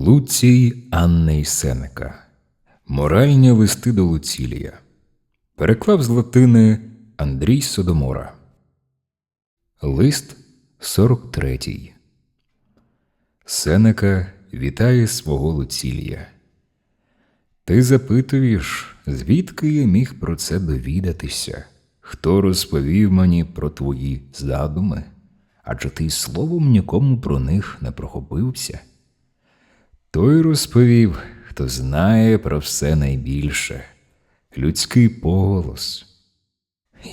Луцій Анни Сенека. Моральні листи до Луцілія. Переклав з латини Андрій Содомора. Лист 43. Сенека вітає свого Луцілія. Ти запитуєш, звідки я міг про це довідатися? Хто розповів мені про твої задуми? Адже ти словом нікому про них не прохопився. Той розповів, хто знає про все найбільше людський поголос.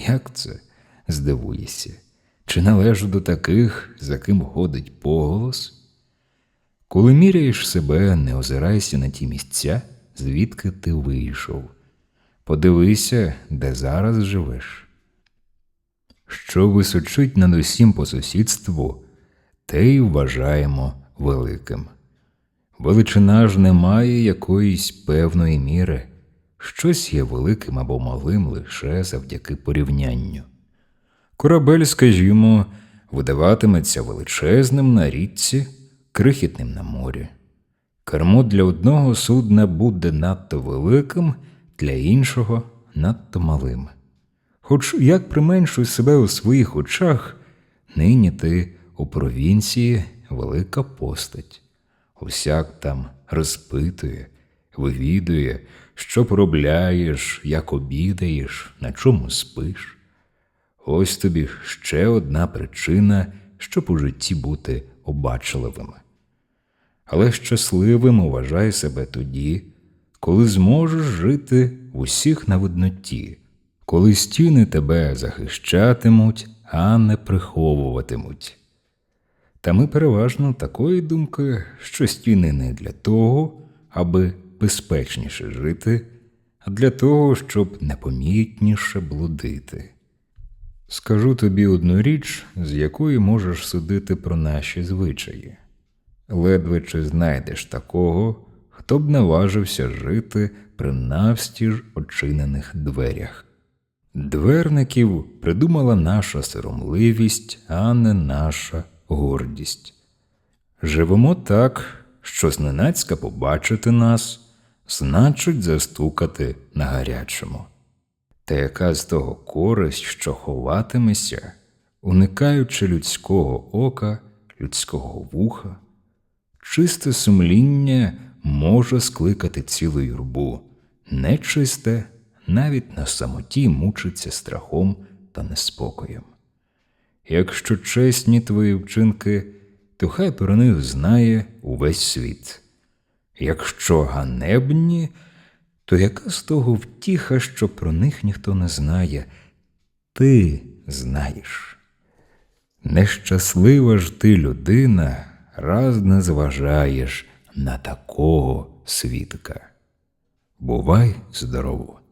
Як це? здивуєшся? Чи належу до таких, за ким ходить поголос? Коли міряєш себе, не озирайся на ті місця, звідки ти вийшов. Подивися, де зараз живеш. Що височить над усім по сусідству, те й вважаємо великим. Величина ж не має якоїсь певної міри, щось є великим або малим лише завдяки порівнянню. Корабель, скажімо, видаватиметься величезним на річці, крихітним на морі. Кермо для одного судна буде надто великим, для іншого надто малим. Хоч як применшуй себе у своїх очах, нині ти у провінції велика постать. Усяк там розпитує, вивідує, що поробляєш, як обідаєш, на чому спиш. Ось тобі ще одна причина, щоб у житті бути обачливими. Але щасливим уважай себе тоді, коли зможеш жити в усіх на видноті, коли стіни тебе захищатимуть, а не приховуватимуть. Та ми переважно такої думки, що стіни не для того, аби безпечніше жити, а для того, щоб непомітніше блудити. Скажу тобі одну річ, з якої можеш судити про наші звичаї. Ледве чи знайдеш такого, хто б наважився жити при навстіж очинених дверях. Дверників придумала наша соромливість, а не наша гордість. Живемо так, що зненацька побачити нас, значить застукати на гарячому. Та яка з того користь, що ховатимеся, уникаючи людського ока, людського вуха, чисте сумління може скликати цілу юрбу, нечисте навіть на самоті мучиться страхом та неспокоєм. Якщо чесні твої вчинки, то хай про них знає увесь світ. Якщо ганебні, то яка з того втіха, що про них ніхто не знає, ти знаєш. Нещаслива ж ти людина, раз не зважаєш на такого свідка. Бувай здорово!